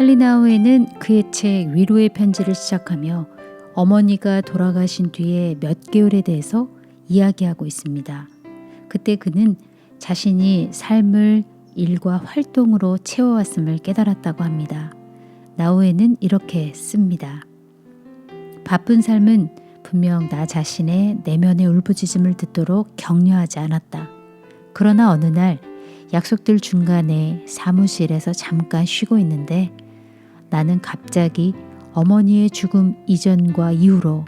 헬리나우에는 그의 책 위로의 편지를 시작하며 어머니가 돌아가신 뒤에 몇 개월에 대해서 이야기하고 있습니다. 그때 그는 자신이 삶을 일과 활동으로 채워왔음을 깨달았다고 합니다. 나우에는 이렇게 씁니다. 바쁜 삶은 분명 나 자신의 내면의 울부짖음을 듣도록 격려하지 않았다. 그러나 어느 날 약속들 중간에 사무실에서 잠깐 쉬고 있는데 나는 갑자기 어머니의 죽음 이전과 이후로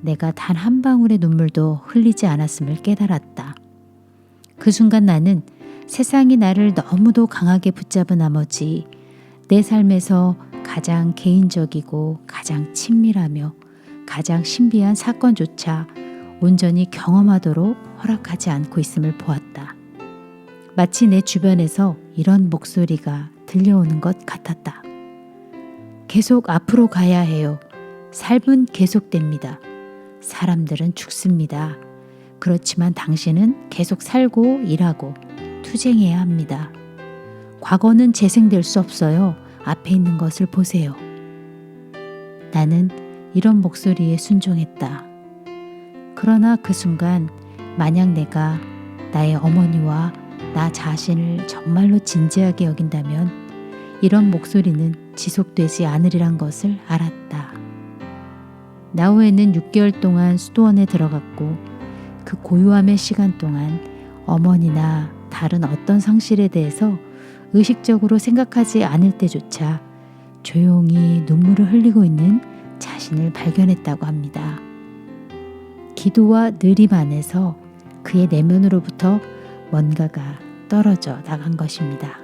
내가 단 한 방울의 눈물도 흘리지 않았음을 깨달았다. 그 순간 나는 세상이 나를 너무도 강하게 붙잡은 나머지 내 삶에서 가장 개인적이고 가장 친밀하며 가장 신비한 사건조차 온전히 경험하도록 허락하지 않고 있음을 보았다. 마치 내 주변에서 이런 목소리가 들려오는 것 같았다. 계속 앞으로 가야 해요. 삶은 계속됩니다. 사람들은 죽습니다. 그렇지만 당신은 계속 살고 일하고 투쟁해야 합니다. 과거는 재생될 수 없어요. 앞에 있는 것을 보세요. 나는 이런 목소리에 순종했다. 그러나 그 순간 만약 내가 나의 어머니와 나 자신을 정말로 진지하게 여긴다면 이런 목소리는 지속되지 않으리란 것을 알았다. 나후에는 6개월 동안 수도원에 들어갔고 그 고요함의 시간 동안 어머니나 다른 어떤 상실에 대해서 의식적으로 생각하지 않을 때조차 조용히 눈물을 흘리고 있는 자신을 발견했다고 합니다. 기도와 느림 안에서 그의 내면으로부터 뭔가가 떨어져 나간 것입니다.